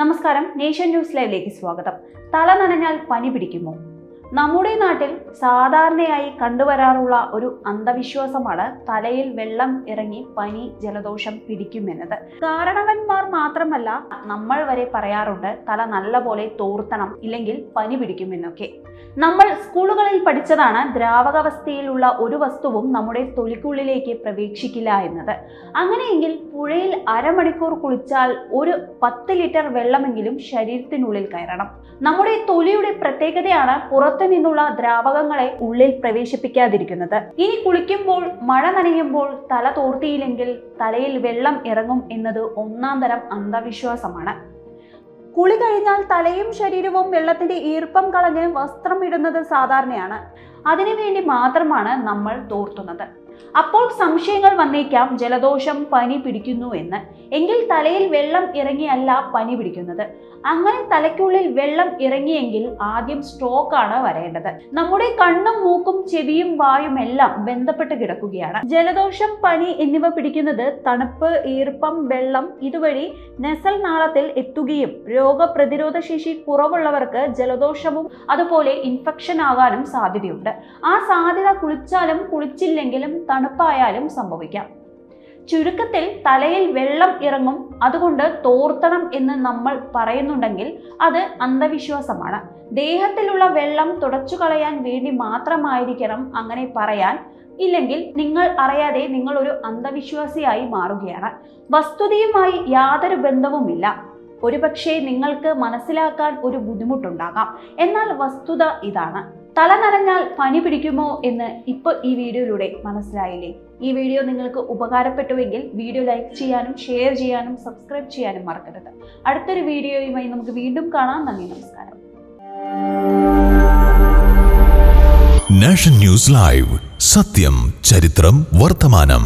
നമസ്കാരം. Nation news ലൈവിലേക്ക് സ്വാഗതം. തല നനഞ്ഞാൽ പനി പിടിക്കുമോ? നമ്മുടെ നാട്ടിൽ സാധാരണയായി കണ്ടുവരാറുള്ള ഒരു അന്ധവിശ്വാസമാണ് തലയിൽ വെള്ളം ഇറങ്ങി പനി ജലദോഷം പിടിക്കുമെന്നത്. കാരണവന്മാർ മാത്രമല്ല നമ്മൾ വരെ പറയാറുണ്ട് തല നല്ലപോലെ തോർത്തണം ഇല്ലെങ്കിൽ പനി പിടിക്കുമെന്നൊക്കെ. നമ്മൾ സ്കൂളുകളിൽ പഠിച്ചതാണ് ദ്രാവകാവസ്ഥയിലുള്ള ഒരു വസ്തുവും നമ്മുടെ തൊലിക്കുള്ളിലേക്ക് പ്രവേശിക്കില്ല എന്നത്. അങ്ങനെയെങ്കിൽ പുഴയിൽ അരമണിക്കൂർ കുളിച്ചാൽ ഒരു പത്ത് ലിറ്റർ വെള്ളമെങ്കിലും ശരീരത്തിനുള്ളിൽ കയറണം. നമ്മുടെ തൊലിയുടെ പ്രത്യേകതയാണ് പുറത്തു നിന്നുള്ള ദ്രാവകങ്ങളെ ഉള്ളിൽ പ്രവേശിപ്പിക്കാതിരിക്കുന്നത്. ഇനി കുളിക്കുമ്പോൾ മഴ നനയുമ്പോൾ തല തോർത്തിയില്ലെങ്കിൽ തലയിൽ വെള്ളം ഇറങ്ങും എന്നത് ഒന്നാം തരം അന്ധവിശ്വാസമാണ്. കുളി കഴിഞ്ഞാൽ തലയും ശരീരവും വെള്ളത്തിന്റെ ഈർപ്പം കളഞ്ഞ് വസ്ത്രം ഇടുന്നത് സാധാരണയാണ്. അതിനുവേണ്ടി മാത്രമാണ് നമ്മൾ തോർത്തുന്നത്. അപ്പോൾ സംശയങ്ങൾ വന്നേക്കാം ജലദോഷം പനി പിടിക്കുന്നു എന്ന്. എങ്കിൽ തലയിൽ വെള്ളം ഇറങ്ങിയല്ല പനി പിടിക്കുന്നത്. അങ്ങനെ തലയ്ക്കുള്ളിൽ വെള്ളം ഇറങ്ങിയെങ്കിൽ ആദ്യം സ്ട്രോക്ക് ആണ് വരേണ്ടത്. നമ്മുടെ കണ്ണും മൂക്കും ചെവിയും വായും എല്ലാം ബന്ധപ്പെട്ട് കിടക്കുകയാണ്. ജലദോഷം പനി എന്നിവ പിടിക്കുന്നത് തണുപ്പ് ഈർപ്പം വെള്ളം ഇതുവഴി നെസൽ നാളത്തിൽ എത്തുകയും രോഗപ്രതിരോധ ശേഷി കുറവുള്ളവർക്ക് ജലദോഷവും അതുപോലെ ഇൻഫെക്ഷൻ ആകാനും സാധ്യതയുണ്ട്. ആ സാധ്യത കുളിച്ചാലും കുളിച്ചില്ലെങ്കിലും തണുപ്പായാലും സംഭവിക്കാം. ചുരുക്കത്തിൽ തലയിൽ വെള്ളം ഇറങ്ങും. അതുകൊണ്ട് തോർത്തണം എന്ന് നമ്മൾ പറയുന്നുണ്ടെങ്കിൽ അത് അന്ധവിശ്വാസമാണ്. ദേഹത്തിലുള്ള വെള്ളം തുടച്ചു കളയാൻ വേണ്ടി മാത്രമായിരിക്കണം അങ്ങനെ പറയാൻ. ഇല്ലെങ്കിൽ നിങ്ങൾ അറിയാതെ നിങ്ങൾ ഒരു അന്ധവിശ്വാസിയായി മാറുകയാണ്. വസ്തുതയുമായി യാതൊരു ബന്ധവുമില്ല. ഒരുപക്ഷെ നിങ്ങൾക്ക് മനസ്സിലാക്കാൻ ഒരു ബുദ്ധിമുട്ടുണ്ടാകാം. എന്നാൽ വസ്തുത ഇതാണ്. തല നനഞ്ഞാൽ പനി പിടിക്കുമോ എന്ന് ഇപ്പോൾ ഈ വീഡിയോയിലൂടെ മനസ്സിലായില്ലേ? ഈ വീഡിയോ നിങ്ങൾക്ക് ഉപകാരപ്പെട്ടുവെങ്കിൽ വീഡിയോ ലൈക്ക് ചെയ്യാനും ഷെയർ ചെയ്യാനും സബ്സ്ക്രൈബ് ചെയ്യാനും മറക്കരുത്. അടുത്തൊരു വീഡിയോയുമായി നമുക്ക് വീണ്ടും കാണാം. നന്ദി നമസ്കാരം. Nation news live. സത്യം ചരിത്രം വർത്തമാനം.